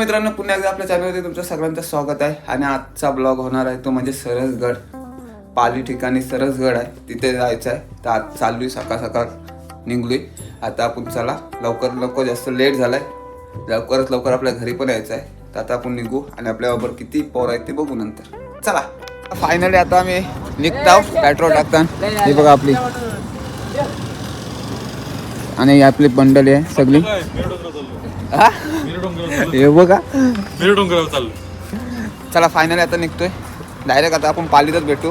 मित्रांनो पुन्हा एकदा आपल्या चॅनलवरती तुमचं सगळ्यांचं स्वागत आहे. आणि आजचा ब्लॉग होणार आहे तो म्हणजे सरसगड. पाली ठिकाणी सरसगड आहे. तिथे जायचं आहे. तर आज चालू सकाळ सकाळ निघलोय. आता आपण चला लवकर लवकर जास्त लेट झालाय. लवकरच लवकर आपल्या घरी पण यायचं आहे. तर आता आपण निघू आणि आपल्याबरोबर किती पोर आहेत ते बघू नंतर. चला फायनली आता आम्ही निघताव पेट्रोल टाकताना. हे बघा आपली. आणि आपली बंडली आहे सगळी. हा? बघा. मिरड डोंगरावर चाललो चला फायनली आता निघतोय. डायरेक्ट आता आपण पालीतच भेटू.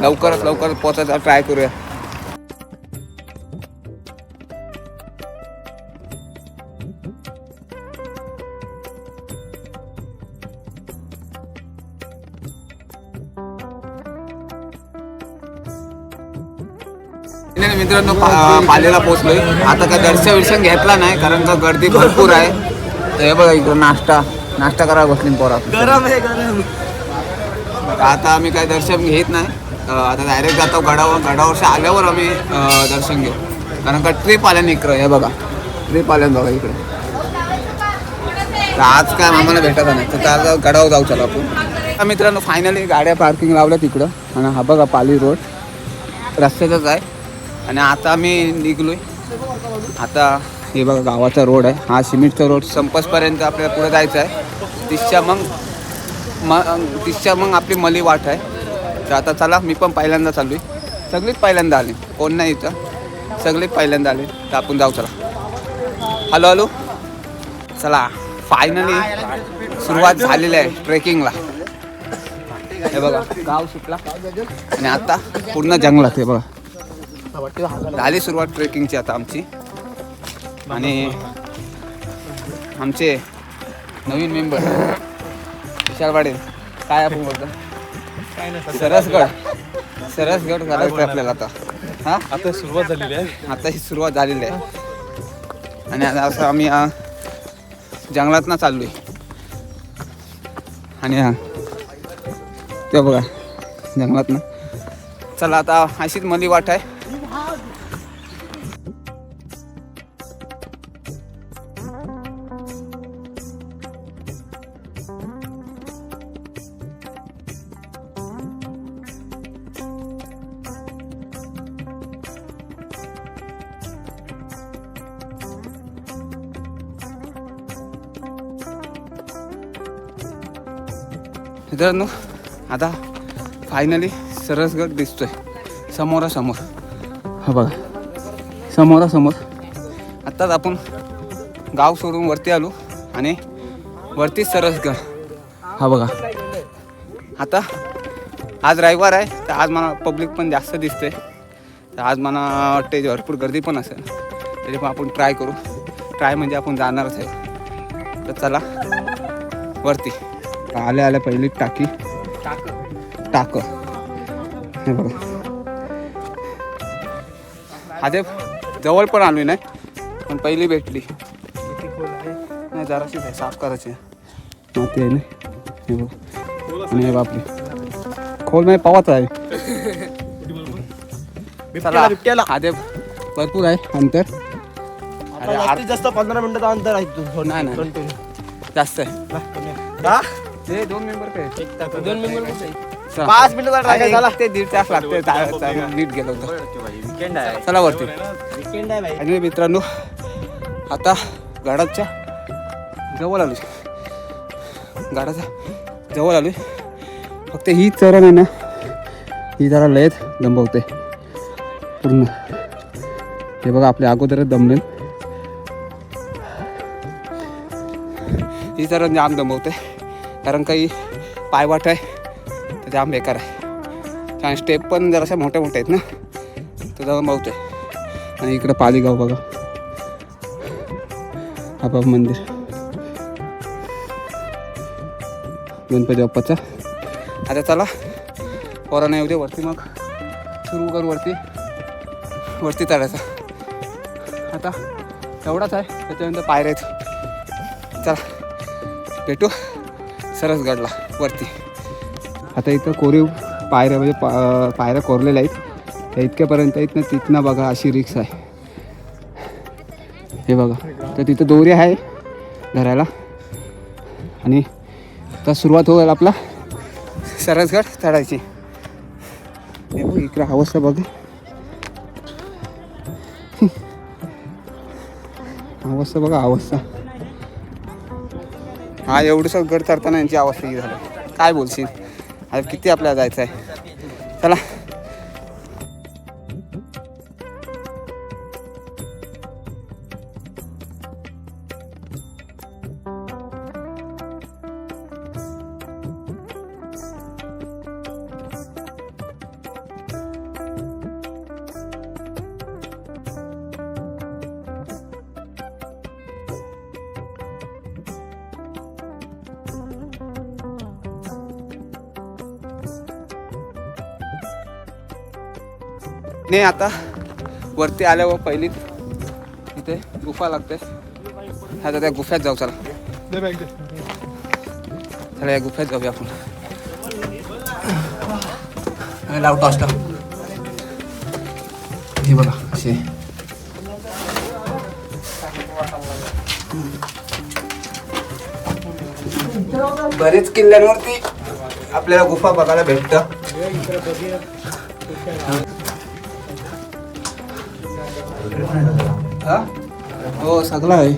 लवकरच लवकर पोचायचा ट्राय करूया. नाही, मित्रांनो पालीला पोहोचलोय. आता काय दर्शन विर्शन घेतला नाही कारण का गर्दी भरपूर आहे. तर हे बघा इकडं नाश्ता नाश्ता करायला बसली पोरा गरम आहे गरम. आता आम्ही काय दर्शन घेत नाही. आता डायरेक्ट जातो गडावर. गडावर आल्यावर आम्ही दर्शन घेऊ. कारण का ट्रिप आल्याने इकडं हे बघा. ट्रिप आल्यानं बघा इकडे. तर आज काय आम्हाला भेटत नाही. तर त्या गडावर जाऊ चला आपण. मित्रांनो फायनली गाड्या पार्किंग लावल्या तिकडं आणि हा बघा पाली रोड रस्त्याचाच आहे. आणि आता मी निघलोय. आता हे बघा गावाचा रोड आहे. हा सिमेंटचा रोड संपसपर्यंत आपल्याला पुढे जायचं आहे. तिसच्या मग मग तिसच्या मग आपली मली वाट आहे. तर आता चला मी पण पहिल्यांदा चालू आहे सगळीच पहिल्यांदा आली. कोण नाही इथं. सगळीच पहिल्यांदा आले. तर आपण जाऊ चला. हॅलो हॅलो चला फायनली सुरुवात झालेली आहे ट्रेकिंगला हे बघा गाव सुटला. आणि आता पूर्ण जंगलात हे बघा. झाली. सुरुवात ट्रेकिंगची आता आमची. आणि आमचे नवीन मेंबर विशाल पाटील काय आपण बोलतो? सरसगड. सरसगड करायचं आहे आपल्याला आता. हा? आता सुरुवात झालेली आहे. आता ही सुरुवात झालेली आहे. आणि आता असं आम्ही अं, जंगलातनं चाललोय. आणि हा ते बघा जंगलातनं. चला आता अशीच मली वाट आहे. मित्रांनो आता फायनली सरसगड दिसतोय. समोरासमोर. हा बघा. समोरासमोर. आत्ताच आपण गाव सोडून वरती आलो आणि वरती सरसगड. हा बघा. आता आज रविवार आहे तर आज मला पब्लिक पण जास्त दिसते तर आज मला वाटते भरपूर गर्दी पण असेल तरी पण आपण ट्राय करू. ट्राय म्हणजे आपण जाणारच आहे. तर चला वरती. आल्या आल्या पहिली टाकी. टाक. हे बघा. आधी जवळ पण आली नाही पण पहिली भेटली. नाही जराशी आहे साफ करायची आहे. माती आहे ना. हे बघ. आणि हे बापली खोल नाही पावाच आहे. चला. आधी भरपूर आहे अंतर. जास्त पंधरा मिनिटाचं अंतर आहे. तू नाही. जास्त आहे? ते दोन मेंबर काय? दोन मिनिट? चला. पाच मिनिटाचा अरे, ट्राय झाला ते दीड तास लागते चा- चा- नीट गेलो होतो विकेंड आहे. चला वरती. विकेंड आहे भाई आणि मित्रांनो आता गाडाच्या जवळ आलो गाडाच्या जवळ आलोय. फक्त ही चरण आहे ना ही जरा लयच दंबवते पूर्ण. हे बघा आपल्या अगोदरच दमले ही चरण जाम दंबवते कारण काही पायवाट आहे तर जाम बेकार आहे. आणि स्टेप पण जराशा मोठ्या मोठ्या आहेत ना तर जाऊन बघतोय. आणि इकडं पालीगाव बघा. आपाप मंदिर. गणपती बाप्पाचा. आता चला पोरा येऊ दे वरती मग. सुरू कर वरती. वरती चढायचा. आता एवढाच आहे त्याच्यानंतर पायऱ्या आहेत. चला भेटू. सरसगडला वरती. आता इथं कोरीव पायऱ्या म्हणजे पा पायऱ्या कोरलेल्या आहेत. त्या इतक्यापर्यंत आहेत ना तिथनं बघा अशी रिक्स आहे. हे बघा तर तिथं दोरी आहे धरायला. आणि आता सुरुवात होईल आपला सरसगड चढायची. हे बघ इकडे अवस्था बघा. अवस्था बघा अवस्था. हा एवढंसं गड चढताना यांची अवस्था ही झाली. काय बोलशील? आता किती आपल्याला जायचं आहे चला. ने आता वरती आल्यावर पहिली इथे गुफा लागते. आता त्या गुफ्यात जाऊ चला. चला या गुफ्यात जाऊया आपण. आणि लाव टॉसला हे बघा असे. बरेच किल्ल्यांवरती आपल्याला गुफा बघायला भेटतं. हा? हो। सगळं आहे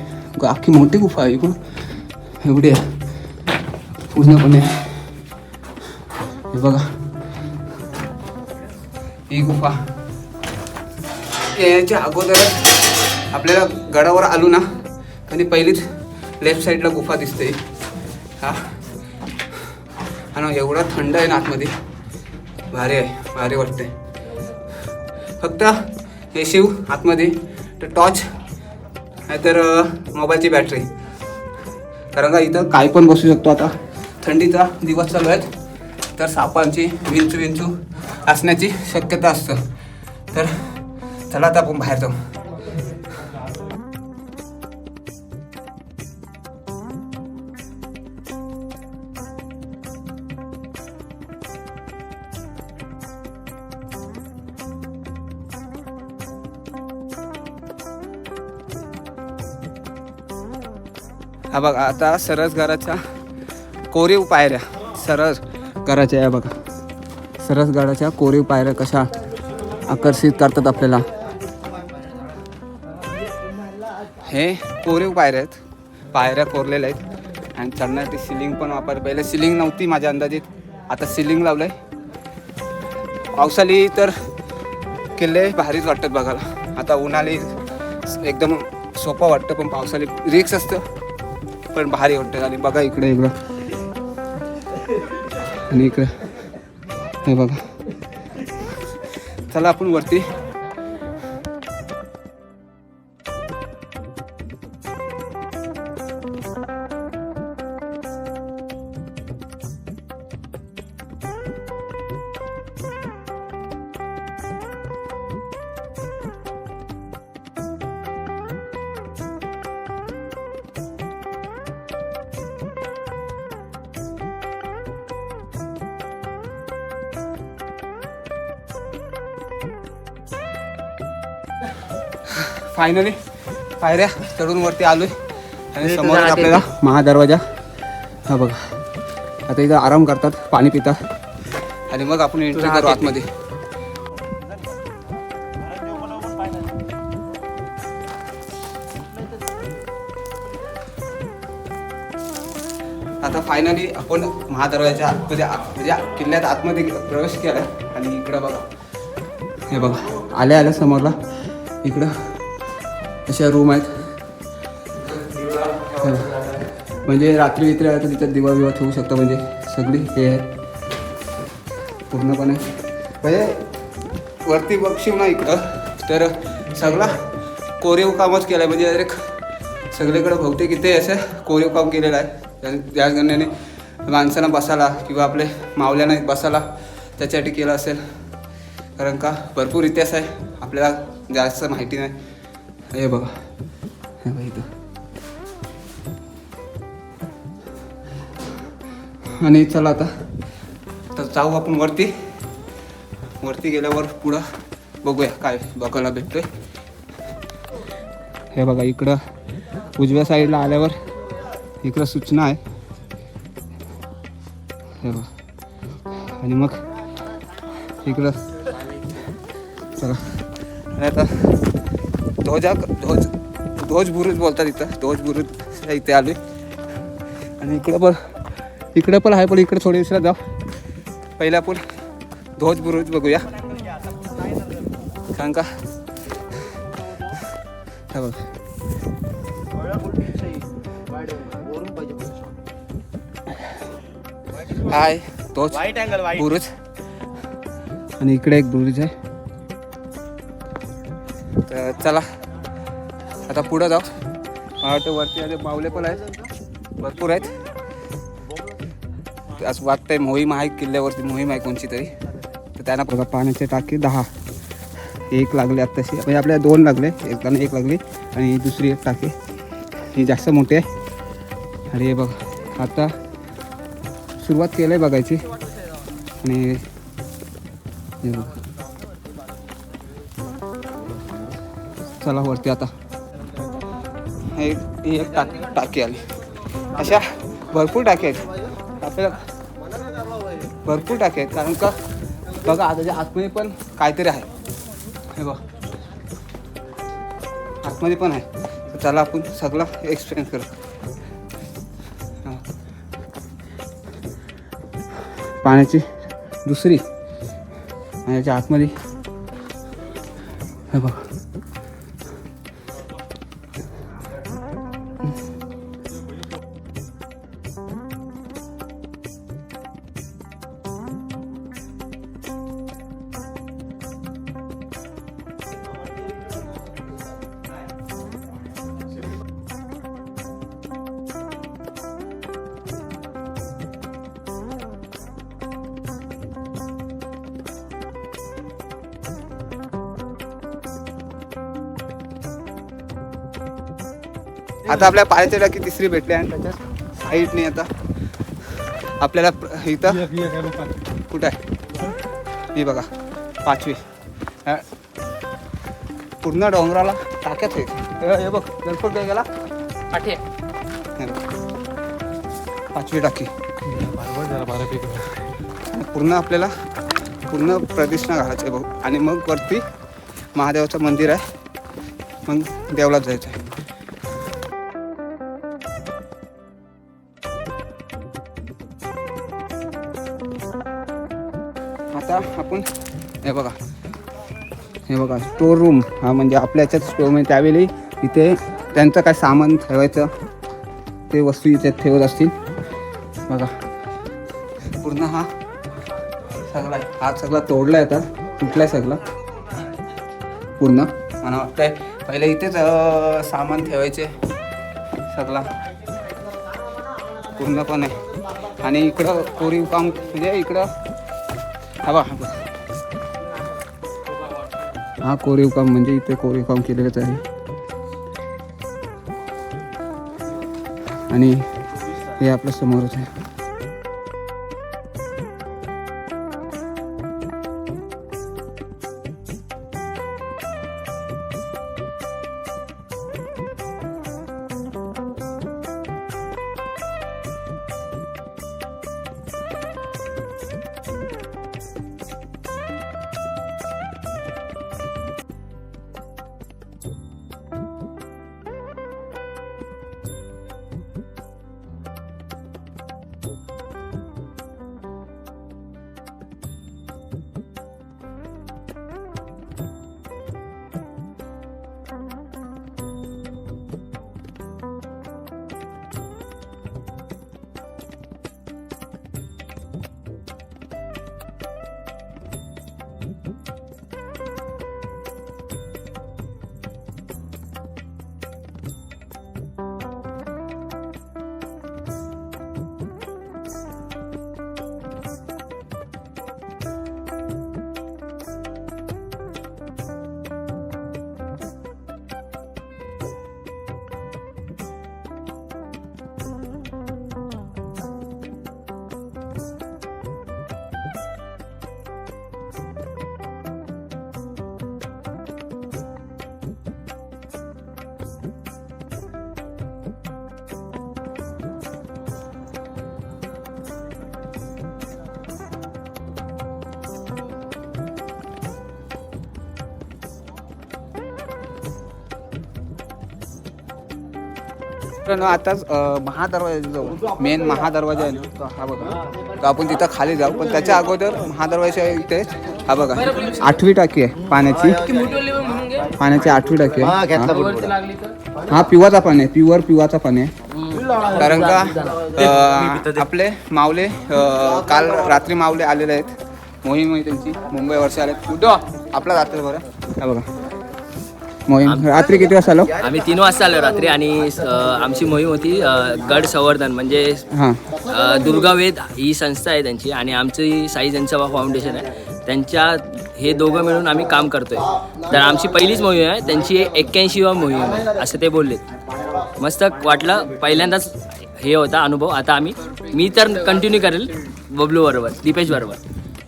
अख्खी मोठी गुफा आहे इकडून एवढी आहे पूर्णपणे हे बघा ही गुफा। याच्या अगोदर आपल्याला गडावर आलो ना। कधी पहिलीच लेफ्ट साईडला गुफा दिसते हा। आणि एवढा थंड आहे ना आतमध्ये भारी आहे भारी वाटते फक्त हे शिव आतमध्ये तर टॉर्च नाहीतर मोबाईलची बॅटरी कारण का इथं काय पण बसू शकतो आता. थंडीचा दिवस चालू आहेत. तर सापांची विंचू विंचू असण्याची शक्यता असतं. तर चला आता आपण बाहेर जाऊ. हा बघा आता सरस घराच्या कोरीव पायऱ्या. सरस घराच्या या बघा. सरस गडाच्या कोरीव पायऱ्या कशा आकर्षित करतात आपल्याला. हे कोरीव पायऱ्या आहेत. पायऱ्या कोरलेल्या आहेत. आणि चढण्यासाठी सिलिंग पण वापर पहिले सिलिंग नव्हती माझ्या अंदाजित. आता सिलिंग लावलंय. पावसाळी तर किल्ले भारीच वाटतात बघायला. आता उन्हाळी एकदम सोपं वाटतं पण पावसाळी रिक्स असतं. पण भारी वाटतं आणि बघा इकडे इकडं. आणि इकडं. हे बघा. चला आपण वरती. फायनली पायऱ्या चढून वरती आलोय. आणि समोर आपल्याला महादरवाजा. हा बघा. आता इथं आराम करतात पाणी पितात. आणि मग आपण एंट्री करू आतमध्ये. आता फायनली आपण महादरवाजाच्या आतमध्ये आत- म्हणजे किल्ल्यात आतमध्ये प्रवेश केला. आणि इकडं बघा. हे बघा. आल्या आल्या समोरला. इकडं. अशा रूम आहेत. म्हणजे रात्री इथे आलं तर तिथं दिवा विवा ठेवू शकतो म्हणजे. सगळी हे आहे पूर्णपणे. म्हणजे वरती बघशील ना इकडं? तर सगळा कोरीव कामच केलं आहे म्हणजे डायरेक्ट सगळीकडं बहुतेक इथे असं कोरीव काम केलेलं आहे. त्या- त्या कारणाने माणसांना बसायला किंवा आपले मावल्यांना बसायला त्याच्यासाठी केलं असेल. कारण का भरपूर इतिहास आहे. आपल्याला जास्त माहिती नाही. हे बघा. हे बघा इथं. आणि चला आता. तर जाऊ आपण वरती. वरती गेल्यावर पुढं बघूया काय बघायला भेटतोय. हे बघा इकडं उजव्या साईडला आल्यावर इकडं सूचना आहे. हे बघा. आणि मग इकडं चला. आता ध्वजा ध्वज ध्वज बुरुज बोलतात इथं. ध्वज बुरुज इथे आलोय. आणि इकडं पण इकडं पण आहे पण इकडे थोडे दिवसात जाऊ. पहिला आपण ध्वज बुरुज बघूया. कारण का? बघ. हाय ध्वज बुरुज. आणि इकडे एक बुरुज आहे. तर चला. आता पुढं जाऊ. मला वाटतं वरती आले मावले पण आहेत. भरपूर आहेत. असं वाटतंय मोहीम आहे किल्ल्यावरती मोहीम आहे कोणची तरी. तर त्यांना बघा पाण्याचे टाकी दहा. एक लागले आत्ताशी. म्हणजे आपल्या दोन लागले. एक एक लागली. आणि दुसरी एक टाकी. ही जास्त मोठी आहे. आणि हे बघा आता सुरुवात केलं आहे बघायची. आणि हे बघा. चला वरती आता. एक ही एक टाकी टाकी आली. अशा भरपूर टाकी आहेत. आपल्याला भरपूर टाकी आहेत. कारण का बघा आता आतमध्ये पण काहीतरी आहे. हे बघ. आतमध्ये पण आहे. तर त्याला आपण सगळं एक्सपिरियन्स करू. पाण्याची दुसरी आणि याच्या आतमध्ये. हे बघ. आता आपल्या पायाच्या टाकी तिसरी भेटली आणि त्याच्या साईडने आता. आपल्याला इथं? कुठं आहे? ही बघा पाचवी. पूर्ण डोंगराला टाक्यात आहे. हे- हे बघ गणपत काय गेला? पाठी बघ. पाचवी टाकी. पूर्ण आपल्याला पूर्ण प्रदक्षिणा घालायचं आहे भाऊ आणि मग वरती महादेवाचं मंदिर आहे. मग देवलात जायचं आहे. आपण हे बघा. हे बघा स्टोर रूम हा म्हणजे आपल्याच्याच स्टोअरमध्ये स्टोर म्हणजे त्यावेळी इथे त्यांचं काय सामान ठेवायचं ते वस्तू इथे ठेवत असतील. बघा. पूर्ण हा सगळा हा सगळा तोडला आहे आता. तुटलाय सगळा. पूर्ण. मला वाटतंय पहिले इथेच सामान ठेवायचे. सगळा. पूर्णपणे आणि इकडं कोरीव काम म्हणजे इकडं. हा बघा. हा कोरीव काम म्हणजे इथे कोरीव काम केलेलंच आहे. आणि हे आपल्या समोरच आहे. मित्रांनो आताच महादरवाजा जाऊ मेन महादरवाजा आहे ना हा बघा. तर आपण तिथं खाली जाऊ पण त्याच्या अगोदर महादरवाजा इथे. हा बघा. आठवी टाकी आहे पाण्याची. पाण्याची आठवी टाकी आहे. हा. पिवाचा पाणी आहे प्युअर पिवाचा पाणी आहे. कारण का आपले मावले काल रात्री मावले आलेले आहेत. मोहीम आहे त्यांची. मुंबई वर्ष आले कुठं आपला रात्र बरं. हा बघा. मोहीम. रात्री किती वाजता आलो? आम्ही तीन वाजता आलो रात्री आणि अ, आमची मोहीम होती अ, गड संवर्धन. म्हणजे हां. अ, दुर्गावेद ही संस्था आहे त्यांची आणि आमची साई जनसेवा फाउंडेशन आहे. त्यांच्या हे दोघं मिळून आम्ही काम करतोय. तर आमची पहिलीच मोहीम आहे त्यांची एक्क्याऐंशीवा मोहीम आहे असं ते बोललेत मस्त वाटलं पहिल्यांदाच हे होता अनुभव. आता आम्ही मी तर कंटिन्यू करेल बबलू बरोबर दीपेश बरोबर.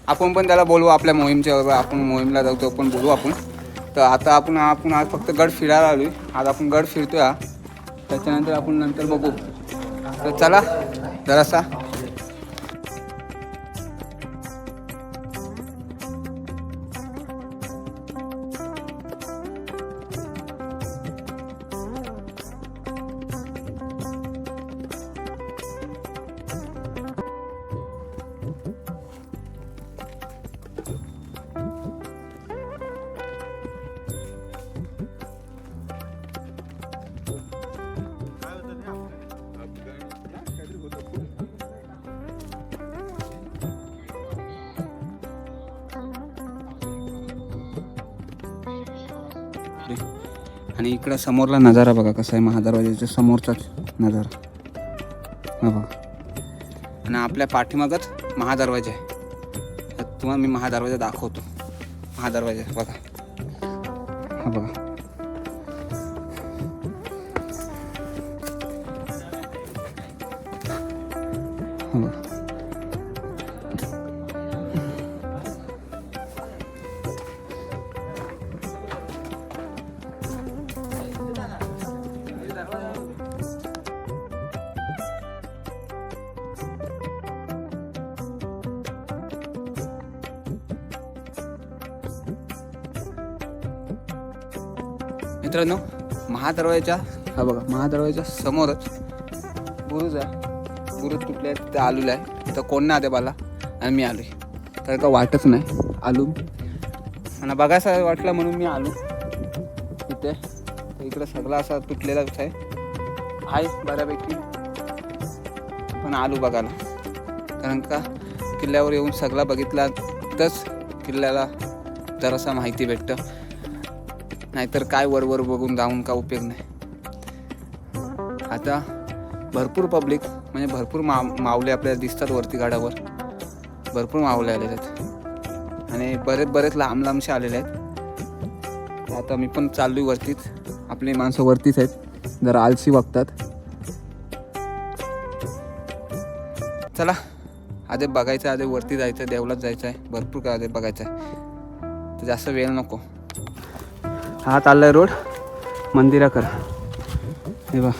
आपण पण त्याला बोलवू आपल्या मोहीमच्या बरोबर आपण मोहीमला जाऊ तो पण बोलू आपण. तर आता आपण आपण आज फक्त गड फिरायला आलोय. आज आपण गड फिरतोय त्याच्यानंतर आपण नंतर बघू. तर चला जरासा. आणि इकडं समोरला नजारा बघा कसा आहे महादरवाजाच्या समोरचाच नजारा. हा बघा. आणि आपल्या पाठीमागच महादरवाजा आहे. तर तुम्हाला मी महादरवाजा दाखवतो. महादरवाजा बघा. हा बघा. हा बघा. मित्रांनो महादरवाजाच्या हा बघा महादरवाजाच्या समोरच बुरुज आहे. बुरुज तुटले आहे तिथे आलूला आहे. तिथं कोण नाही आते मला आणि मी आलोय. तर का वाटच नाही आलू. आणि बघायचं वाटलं म्हणून मी आलो. तिथे इकडं सगळा असा तुटलेलाच आहे. आहे बऱ्यापैकी पण आलो बघायला. कारण का किल्ल्यावर येऊन सगळा बघितला तरच किल्ल्याला जरासा माहिती भेटतं. नाहीतर काय वरवर बघून जाऊन का उपयोग नाही. आता भरपूर पब्लिक म्हणजे भरपूर मा मावले आपल्याला दिसतात वरती गाडावर भरपूर मावले आलेले आहेत. आणि बरेच बरेच लांब लांबसे आलेले आहेत. आता मी पण चाललो आहे वरतीच. आपली माणसं वरतीच आहेत. जरा आलसी वागतात. चला आधी बघायचं आधी वरती जायचं आहे देवलाच जायचं आहे भरपूर काय आधी बघायचं आहे तर जास्त वेळ नको. हा चाललाय रोड. मंदिराकर हे बा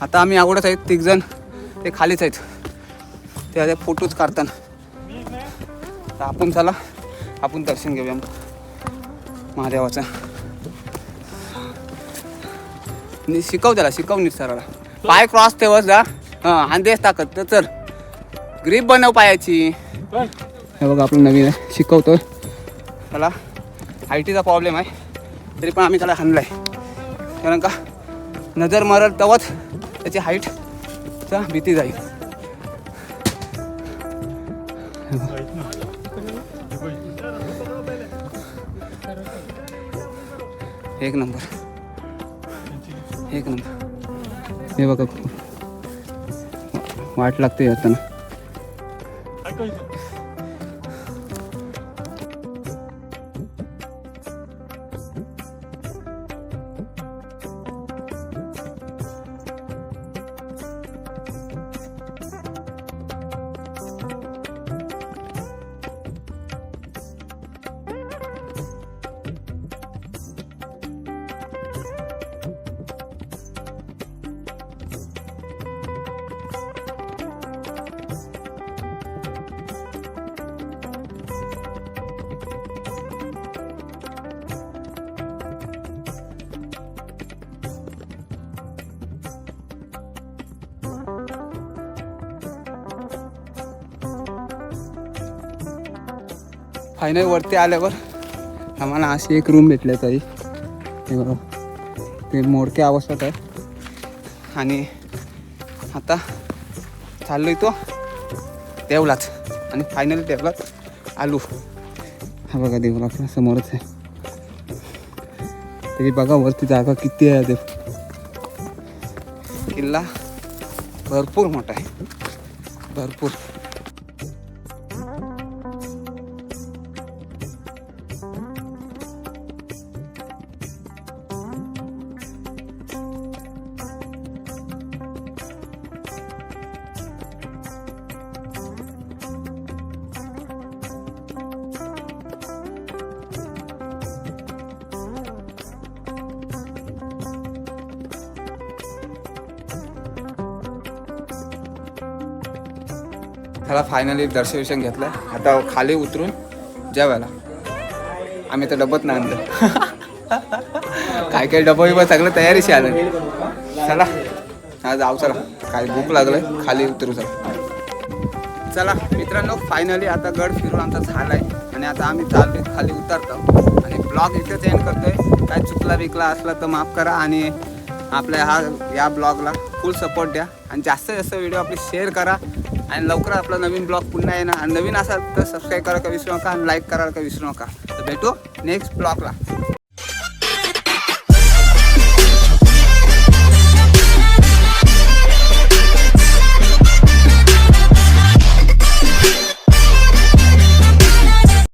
आता आम्ही आवडत आहेत तिघ जण ते खालीच आहेत. ते आता फोटोच काढताना. तर आपण चला. आपण दर्शन घेऊया महादेवाचं. नि- शिकव त्याला शिकव नीट सराला पाय क्रॉस तेव्हाच जा. हां देस ताकद. तर चल. ग्रीप बनव पायाची. हे बघा आपलं नवीन आहे शिकवतोय त्याला हायटीचा प्रॉब्लेम आहे. तरी पण आम्ही त्याला हाणलाय. कारण का नजर मरल तेव्हाच त्याची हाईटचा भीती जाईल. एक नंबर. एक नंबर. हे बघा वाट लागते येताना फायनल वरती आल्यावर आम्हाला अशी एक रूम भेटल्या ताई. हे बघा. ते मोडके आवश्यक आहे. आणि आता चाललोय तो देवलाच आणि फायनल देवलाच आलू. हा बघा देवला आपल्या समोरच आहे. तरी बघा वरती जागा किती आहे देव किल्ला भरपूर मोठा आहे. भरपूर. त्याला फायनली दर्शन घेतलं. आता खाली उतरून जेवायला. आम्ही तर डबत नाही आणलं. काय काय डबं बिबं सगळं तयारीशी आलं चला. हा जाऊ चला. काय भूक लागलं खाली उतरू चला. चला मित्रांनो फायनली आता गड फिरून आमचा झालाय. आणि आता आम्ही चालले खाली उतरतो. आणि ब्लॉग इथेच एंड करतोय. काय चुकला विकला असला तर माफ करा आणि आपल्या हा या ब्लॉगला फुल सपोर्ट द्या. आणि जास्तीत जास्त व्हिडिओ आपले शेअर करा. आणि लवकर आपला नवीन ब्लॉग पुन्हा येणार. आणि नवीन असाल तर सबस्क्राईब करा का विसरू नका आणि लाईक करायला का विसरू नका. तर भेटू नेक्स्ट ब्लॉगला